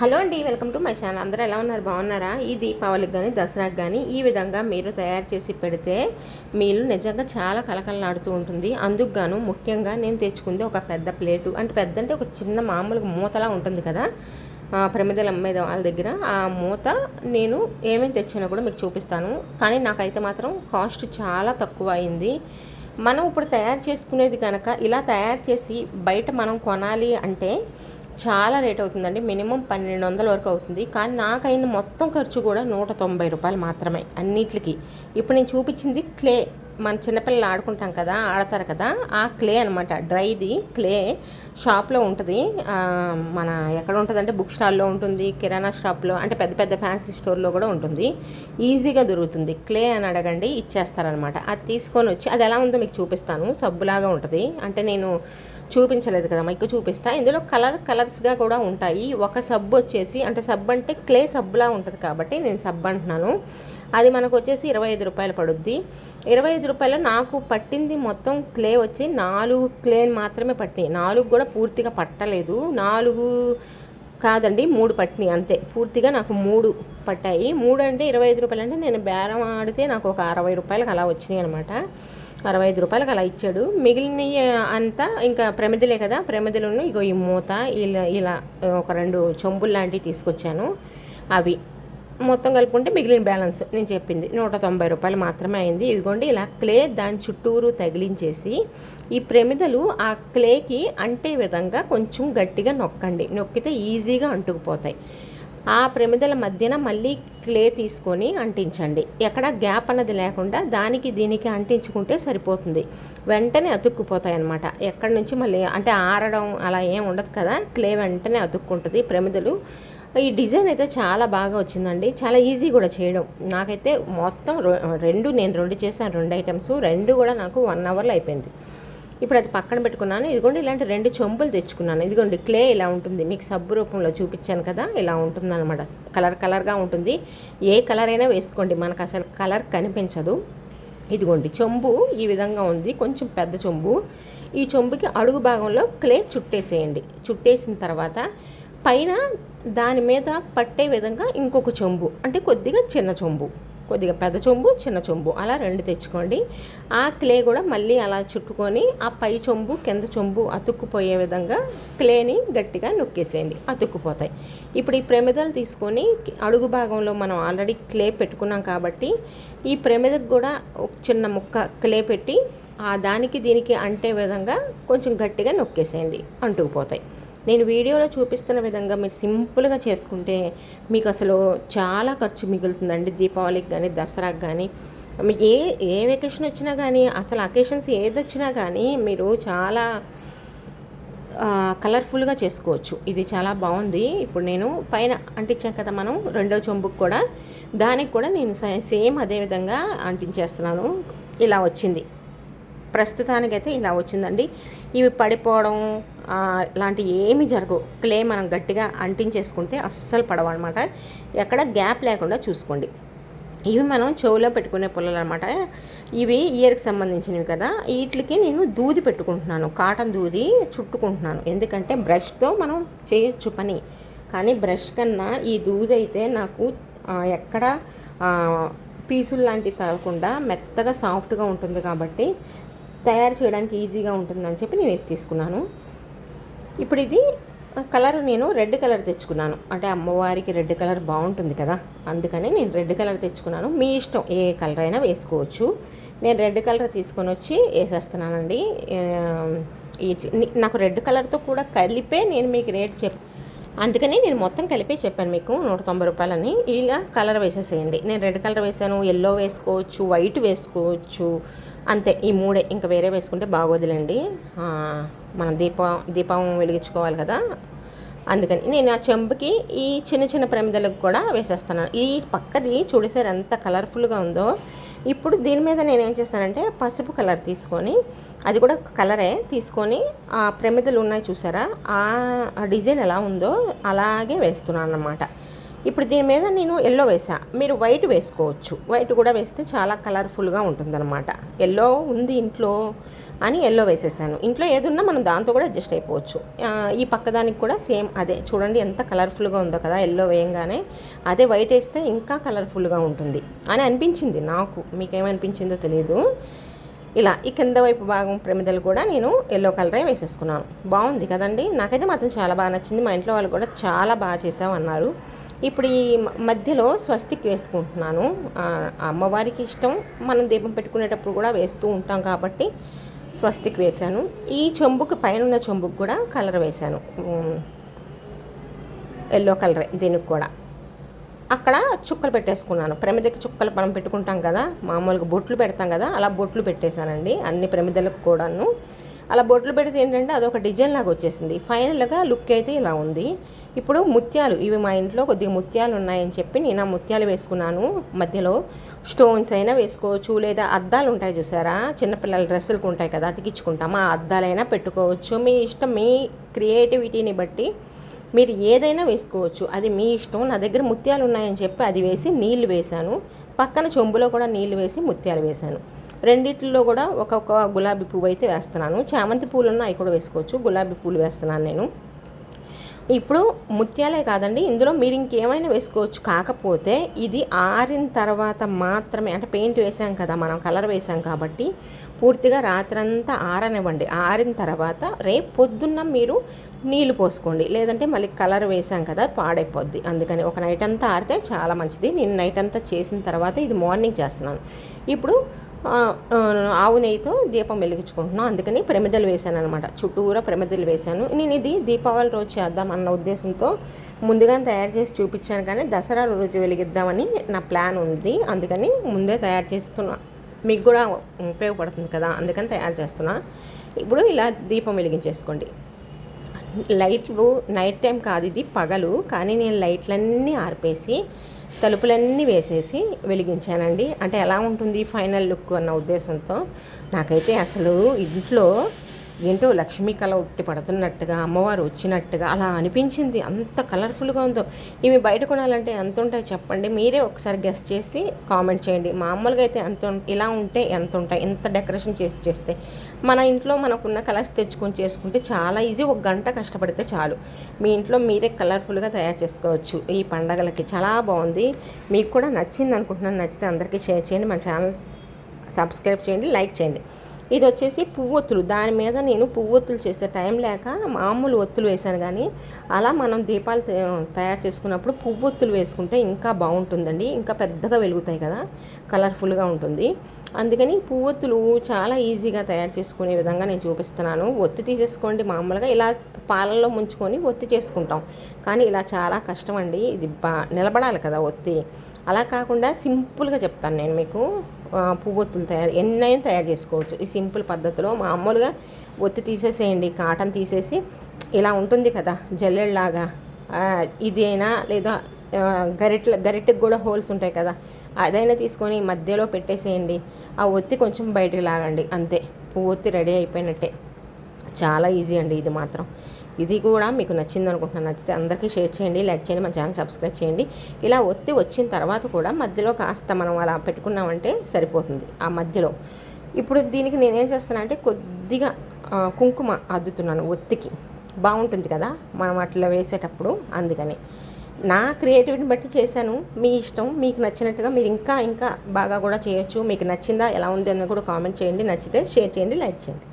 Hello అండి welcome to my channel. అందరూ ఎలా ఉన్నారు? బాగున్నారా? ఈ దీపావళికి కానీ దసరాకి కానీ ఈ విధంగా మీరు తయారు చేసి పెడితే మీలు నిజంగా చాలా కలకలలాడుతూ ఉంటుంది. అందుకు గాను ముఖ్యంగా నేను తెచ్చుకుంది ఒక పెద్ద ప్లేటు. అంటే పెద్ద అంటే ఒక చిన్న మామూలుగా మూతలా ఉంటుంది కదా? ఆ, ప్రమిదలు వాళ్ళ దగ్గర. ఆ మూత నేను ఏమేమి తెచ్చినా కూడా మీకు చూపిస్తాను. కానీ నాకైతే మాత్రం కాస్ట్ చాలా తక్కువ అయింది. మనం ఇప్పుడు తయారు చేసుకునేది కనుక ఇలా తయారు చేసి బయట మనం కొనాలి అంటే చాలా రేట్ అవుతుందండి. మినిమం పన్నెండు వందల వరకు అవుతుంది. కానీ నాకైన మొత్తం ఖర్చు కూడా నూట తొంభై రూపాయలు మాత్రమే అన్నిటికి ఇప్పుడు నేను చూపించింది క్లే. మన చిన్నపిల్లలు ఆడుకుంటాం కదా ఆడతారు కదా ఆ క్లే అనమాట డ్రైది క్లే షాప్లో ఉంటుంది. మన ఎక్కడ ఉంటుందంటే బుక్ స్టాల్లో ఉంటుంది కిరాణా షాప్లో అంటే పెద్ద పెద్ద ఫ్యాన్సీ స్టోర్లో కూడా ఉంటుంది. ఈజీగా దొరుకుతుంది. క్లే అని అడగండి ఇచ్చేస్తారనమాట అది తీసుకొని వచ్చి అది ఎలా ఉందో మీకు చూపిస్తాను. సబ్బులాగా ఉంటుంది. అంటే నేను చూపించలేదు కదా మీకు చూపిస్తా. ఇందులో కలర్ కలర్స్గా కూడా ఉంటాయి. ఒక సబ్బు వచ్చేసి అంటే సబ్బు అంటే క్లే సబ్బులా ఉంటుంది కాబట్టి నేను సబ్బు అంటున్నాను. అది మనకు వచ్చేసి ఇరవై ఐదు రూపాయలు పడుద్ది. ఇరవై ఐదు రూపాయలు నాకు పట్టింది మొత్తం క్లే వచ్చి నాలుగు క్లే మాత్రమే పట్టినాయి. నాలుగు కూడా పూర్తిగా పట్టలేదు. నాలుగు కాదండి మూడు పట్టినాయి అంతే. పూర్తిగా నాకు మూడు పట్టాయి. మూడు అంటే ఇరవై ఐదు రూపాయలు అంటే నేను బేరం ఆడితే నాకు ఒక అరవై రూపాయలకు అలా వచ్చినాయి అనమాట అరవై ఐదు రూపాయలకు అలా ఇచ్చాడు. మిగిలిన అంతా ఇంకా ప్రమిదలే కదా. ప్రమిదలను ఇగో ఈ మూత ఇలా ఇలా ఒక రెండు చెంబులు లాంటివి తీసుకొచ్చాను. అవి మొత్తం కలుపుకుంటే మిగిలిన బ్యాలెన్స్ నేను చెప్పింది. నూట తొంభై రూపాయలు మాత్రమే అయింది. ఇదిగోండి ఇలా క్లే దాని చుట్టూరు తగిలించేసి ఈ ప్రమిదలు ఆ క్లేకి అంటే విధంగా కొంచెం గట్టిగా నొక్కండి. నొక్కితే ఈజీగా అంటుకుపోతాయి. ఆ ప్రమిదల మధ్యన మళ్ళీ క్లే తీసుకొని అంటించండి. ఎక్కడ గ్యాప్ అన్నది లేకుండా దానికి దీనికి అంటించుకుంటే సరిపోతుంది. వెంటనే అతుక్కుపోతాయి అన్నమాట ఎక్కడి నుంచి మళ్ళీ అంటే ఆరడం అలా ఏం ఉండదు కదా? క్లే వెంటనే అతుక్కుంటుంది ప్రమిదలు. ఈ డిజైన్ అయితే చాలా బాగా వచ్చిందండి. చాలా ఈజీ కూడా చేయడం. నాకైతే మొత్తం రెండు నేను రెండు చేశాను రెండు ఐటమ్స్. రెండు కూడా నాకు వన్ అవర్లో అయిపోయింది. ఇప్పుడు అది పక్కన పెట్టుకున్నాను. ఇదిగోండి ఇలాంటి రెండు చెంబులు తెచ్చుకున్నాను. ఇదిగోండి క్లే ఇలా ఉంటుంది. మీకు సబ్బు రూపంలో చూపించాను కదా ఇలా ఉంటుందన్నమాట. కలర్ కలర్గా ఉంటుంది. ఏ కలర్ అయినా వేసుకోండి. మనకు అసలు కలర్ కనిపించదు. ఇదిగోండి చెంబు ఈ విధంగా ఉంది. కొంచెం పెద్ద చెంబు. ఈ చెంబుకి అడుగు భాగంలో క్లే చుట్టేసేయండి. చుట్టేసిన తర్వాత పైన దాని మీద పట్టే విధంగా ఇంకొక చెంబు. అంటే కొద్దిగా చిన్న చెంబు. కొద్దిగా పెద్ద చెంబు చిన్న చెంబు. అలా రెండు తెచ్చుకోండి. ఆ క్లే కూడా మళ్ళీ అలా చుట్టుకొని ఆ పై చెంబు కింద చెంబు అతుక్కుపోయే విధంగా క్లేని గట్టిగా నొక్కేసేయండి. అతుక్కుపోతాయి. ఇప్పుడు ఈ ప్రమిదలు తీసుకొని అడుగు భాగంలో మనం ఆల్రెడీ క్లే పెట్టుకున్నాం కాబట్టి ఈ ప్రమిదకు కూడా ఒక చిన్న ముక్క క్లే పెట్టి ఆ దానికి దీనికి అంటే విధంగా కొంచెం గట్టిగా నొక్కేసేయండి. అంటుకుపోతాయి. నేను వీడియోలో చూపిస్తున్న విధంగా మీరు సింపుల్గా చేసుకుంటే మీకు అసలు చాలా ఖర్చు మిగులుతుందండి దీపావళికి కానీ దసరాకి కానీ మీకు ఏ ఏ వెకేషన్ వచ్చినా కానీ అసలు అకేషన్స్ ఏది వచ్చినా కానీ మీరు చాలా కలర్ఫుల్గా చేసుకోవచ్చు. ఇది చాలా బాగుంది. ఇప్పుడు నేను పైన అంటించాం కదా మనం రెండో చెంబుకు కూడా. దానికి కూడా నేను సేమ్ అదే విధంగా అంటించేస్తున్నాను. ఇలా వచ్చింది. ప్రస్తుతానికైతే ఇలా వచ్చిందండి. ఇవి పడిపోవడం లాంటివి లాంటి ఏమి జరగవు. క్లే మనం గట్టిగా అంటించేసుకుంటే అస్సలు పడవన్నమాట. ఎక్కడ గ్యాప్ లేకుండా చూసుకోండి. ఇవి మనం చెవులో పెట్టుకునే పుల్లలు అనమాట ఇవి ఇయర్కి సంబంధించినవి కదా. వీటికి నేను దూది పెట్టుకుంటున్నాను. కాటన్ దూది చుట్టుకుంటున్నాను. ఎందుకంటే బ్రష్తో మనం చేయొచ్చు పని. కానీ బ్రష్ కన్నా ఈ దూది అయితే నాకు ఎక్కడ పీసులు లాంటివి తగలకుండా మెత్తగా సాఫ్ట్గా ఉంటుంది కాబట్టి తయారు చేయడానికి ఈజీగా ఉంటుందని చెప్పి నేను ఇది తీసుకున్నాను. ఇప్పుడు ఇది కలర్ నేను రెడ్ కలర్ తెచ్చుకున్నాను. అంటే అమ్మవారికి రెడ్ కలర్ బాగుంటుంది కదా అందుకని నేను రెడ్ కలర్ తెచ్చుకున్నాను. మీ ఇష్టం ఏ కలర్ అయినా వేసుకోవచ్చు. నేను రెడ్ కలర్ తీసుకొని వచ్చి వేసేస్తున్నానండి. నాకు రెడ్ కలర్తో కూడా కలిపే నేను మీకు రేట్ చెప్ అందుకని నేను మొత్తం కలిపే చెప్పాను మీకు నూట తొంభై రూపాయలని. ఇలా కలర్ వేసేసేయండి. నేను రెడ్ కలర్ వేసాను ఎల్లో వేసుకోవచ్చు వైట్ వేసుకోవచ్చు అంతే ఈ మూడే ఇంకా వేరే వేసుకుంటే బాగోదులేండి. మన మనం దీపం దీపం వెలిగించుకోవాలి కదా. అందుకని నేను ఆ చెంబుకి ఈ చిన్న చిన్న ప్రమిదలకు కూడా వేసేస్తున్నాను. ఈ పక్కది చూడసారు ఎంత కలర్ఫుల్గా ఉందో. ఇప్పుడు దీని మీద నేను ఏం చేస్తానంటే పసుపు కలర్ తీసుకొని అది కూడా కలరే తీసుకొని ఆ ప్రమిదలు ఉన్నాయి చూసారా? ఆ ఆ డిజైన్ ఎలా ఉందో అలాగే వేస్తున్నాను అన్నమాట ఇప్పుడు దీని మీద నేను ఎల్లో వేసా మీరు వైట్ వేసుకోవచ్చు. వైట్ కూడా వేస్తే చాలా కలర్ఫుల్గా ఉంటుందన్నమాట. ఎల్లో ఉంది ఇంట్లో అని ఎల్లో వేసేసాను. ఇంట్లో ఏదున్నా మనం దాంతో కూడా అడ్జస్ట్ అయిపోవచ్చు. ఈ పక్కదానికి కూడా సేమ్ అదే. చూడండి ఎంత కలర్ఫుల్గా ఉందో కదా ఎల్లో వేయంగానే. అదే వైట్ వేస్తే ఇంకా కలర్ఫుల్గా ఉంటుంది. అని అనిపించింది నాకు. మీకేమనిపించిందో తెలియదు ఇలా ఈ కింద వైపు భాగం ప్రమిదలు కూడా నేను ఎల్లో కలరే వేసేసుకున్నాను. బాగుంది కదండి. నాకైతే మాత్రం చాలా బాగా నచ్చింది. మా ఇంట్లో వాళ్ళు కూడా చాలా బాగా చేసావు అన్నారు ఇప్పుడు ఈ మ- మధ్యలో స్వస్తిక్ వేసుకుంటున్నాను. అమ్మవారికి ఇష్టం. మనం దీపం పెట్టుకునేటప్పుడు కూడా వేస్తూ ఉంటాం కాబట్టి స్వస్తిక్ వేశాను. ఈ చెంబుకి పైన ఉన్న చెంబుకి కూడా కలర్ వేశాను. ఎల్లో కలర్ దీనికి కూడా. అక్కడ చుక్కలు పెట్టేసుకున్నాను. ప్రమిదకి చుక్కలు మనం పెట్టుకుంటాం కదా మామూలుగా బొట్లు పెడతాం కదా అలా బొట్లు పెట్టేశానండి. అన్ని ప్రమిదలకు కూడాను. అలా బొట్లు పెడితే ఏంటంటే అదొక డిజైన్ లాగా వచ్చేసింది. ఫైనల్గా లుక్ అయితే ఇలా ఉంది. ఇప్పుడు ముత్యాలు ఇవి మా ఇంట్లో కొద్దిగా ముత్యాలు ఉన్నాయని చెప్పి నేను ఆ ముత్యాలు వేసుకున్నాను మధ్యలో. స్టోన్స్ అయినా వేసుకోవచ్చు లేదా అద్దాలు ఉంటాయి చూసారా? చిన్నపిల్లల డ్రెస్సులకు ఉంటాయి కదా అతికించుకుంటాం. ఆ అద్దాలైనా పెట్టుకోవచ్చు. మీ ఇష్టం మీ క్రియేటివిటీని బట్టి మీరు ఏదైనా వేసుకోవచ్చు. అది మీ ఇష్టం. నా దగ్గర ముత్యాలు ఉన్నాయని చెప్పి అది వేసి నీళ్ళు వేశాను. పక్కన చెంబులో కూడా నీళ్ళు వేసి ముత్యాలు వేశాను. రెండిట్లో కూడా ఒక్కొక్క గులాబీ పువ్వు అయితే వేస్తున్నాను. చామంతి పూలు అవి కూడా వేసుకోవచ్చు. గులాబీ పూలు వేస్తున్నాను నేను. ఇప్పుడు ముత్యాలే కాదండి ఇందులో మీరు ఇంకేమైనా వేసుకోవచ్చు. కాకపోతే ఇది ఆరిన తర్వాత మాత్రమే అంటే పెయింట్ వేసాం కదా మనం కలర్ వేసాం కాబట్టి పూర్తిగా రాత్రంతా ఆరనివ్వండి. ఆరిన తర్వాత రేపు పొద్దున్న మీరు నీళ్ళు పోసుకోండి. లేదంటే మళ్ళీ కలర్ వేసాం కదా పాడైపోద్ది. అందుకని ఒక నైట్ అంతా ఆరితే చాలా మంచిది. నేను నైట్ అంతా చేసిన తర్వాత ఇది మార్నింగ్ చేస్తున్నాను. ఇప్పుడు ఆవు నెయ్యితో దీపం వెలిగించుకుంటున్నాం. అందుకని ప్రమిదలు వేశాను అనమాట చుట్టూరా ప్రమిదలు వేశాను. నేను ఇది దీపావళి రోజు చేద్దాం అన్న ఉద్దేశంతో ముందుగానే తయారు చేసి చూపించాను కానీ దసరా రోజు వెలిగిద్దామని నా ప్లాన్ ఉంది. అందుకని ముందే తయారు చేస్తున్నా. మీకు కూడా ఉపయోగపడుతుంది కదా అందుకని తయారు చేస్తున్నా. ఇప్పుడు ఇలా దీపం వెలిగించేసుకోండి. లైట్లు నైట్ టైం కాదు ఇది పగలు. కానీ నేను లైట్లన్నీ ఆర్పేసి తలుపులన్నీ వేసేసి వెలిగించానండి. అంటే ఎలా ఉంటుంది ఫైనల్ లుక్ అన్న ఉద్దేశంతో నాకైతే అసలు ఇంట్లో ఏంటో లక్ష్మీ కళ ఉట్టి పడుతున్నట్టుగా అమ్మవారు వచ్చినట్టుగా అలా అనిపించింది. అంత కలర్ఫుల్గా ఉందో. ఇవి బయట కొనాలంటే ఎంత ఉంటాయి చెప్పండి. మీరే ఒకసారి గెస్ట్ చేసి కామెంట్ చేయండి. మామూలుగా అయితే ఎంత ఇలా ఉంటే ఎంత ఉంటాయి? ఎంత డెకరేషన్ చేసి చేస్తే. మన ఇంట్లో మనకున్న కలర్స్ తెచ్చుకొని చేసుకుంటే చాలా ఈజీ ఒక గంట కష్టపడితే చాలు. మీ ఇంట్లో మీరే కలర్ఫుల్గా తయారు చేసుకోవచ్చు. ఈ పండగలకి చాలా బాగుంది. మీకు కూడా నచ్చింది అనుకుంటున్నాను. నచ్చితే అందరికీ షేర్ చేయండి. మన ఛానల్ సబ్స్క్రైబ్ చేయండి. లైక్ చేయండి. ఇది వచ్చేసి పువ్వొత్తులు. దాని మీద నేను పువ్వొత్తులు చేసే టైం లేక మామూలు ఒత్తులు వేశాను కానీ అలా మనం దీపాలు తయారు చేసుకున్నప్పుడు పువ్వొత్తులు వేసుకుంటే ఇంకా బాగుంటుందండి. ఇంకా పెద్దగా వెలుగుతాయి కదా కలర్ఫుల్గా ఉంటుంది. అందుకని పువ్వొత్తులు చాలా ఈజీగా తయారు చేసుకునే విధంగా నేను చూపిస్తున్నాను. ఒత్తి తీసేసుకోండి మామూలుగా. ఇలా పాలల్లో ముంచుకొని ఒత్తి చేసుకుంటాం. కానీ ఇలా చాలా కష్టం అండి ఇది బా నిలబడాలి కదా ఒత్తి. అలా కాకుండా సింపుల్గా చెప్తాను నేను మీకు. పువ్వొత్తులు తయారు ఎన్నైనా తయారు చేసుకోవచ్చు. ఈ సింపుల్ పద్ధతిలో మామూలుగా ఒత్తి తీసేసేయండి కాటన్ తీసేసి ఇలా ఉంటుంది కదా జల్లెళ్ళలాగా ఇదేనా లేదా గరిట్ల గరిటెల గరిటెకి కూడా హోల్స్ ఉంటాయి కదా అదైనా తీసుకొని మధ్యలో పెట్టేసేయండి. ఆ ఒత్తి కొంచెం బయటికి లాగండి అంతే. పువ్వొత్తి రెడీ అయిపోయినట్టే. చాలా ఈజీ అండి ఇది మాత్రం. ఇది కూడా మీకు నచ్చింది అనుకుంటున్నాను నచ్చితే అందరికీ షేర్ చేయండి లైక్ చేయండి మా ఛానల్ సబ్స్క్రైబ్ చేయండి. ఇలా ఒత్తి వచ్చిన తర్వాత కూడా మధ్యలో కాస్త మనం అలా పెట్టుకున్నామంటే సరిపోతుంది. ఆ మధ్యలో. ఇప్పుడు దీనికి నేనేం చేస్తానంటే కొద్దిగా కుంకుమ అద్దుతున్నాను ఒత్తికి. బాగుంటుంది కదా? మనం అట్లా వేసేటప్పుడు అందుకని. నా క్రియేటివిటీని బట్టి చేశాను. మీ ఇష్టం మీకు నచ్చినట్టుగా మీరు ఇంకా ఇంకా బాగా కూడా చేయొచ్చు. మీకు నచ్చిందా ఎలా ఉంది అని కూడా కామెంట్ చేయండి. నచ్చితే షేర్ చేయండి లైక్ చేయండి.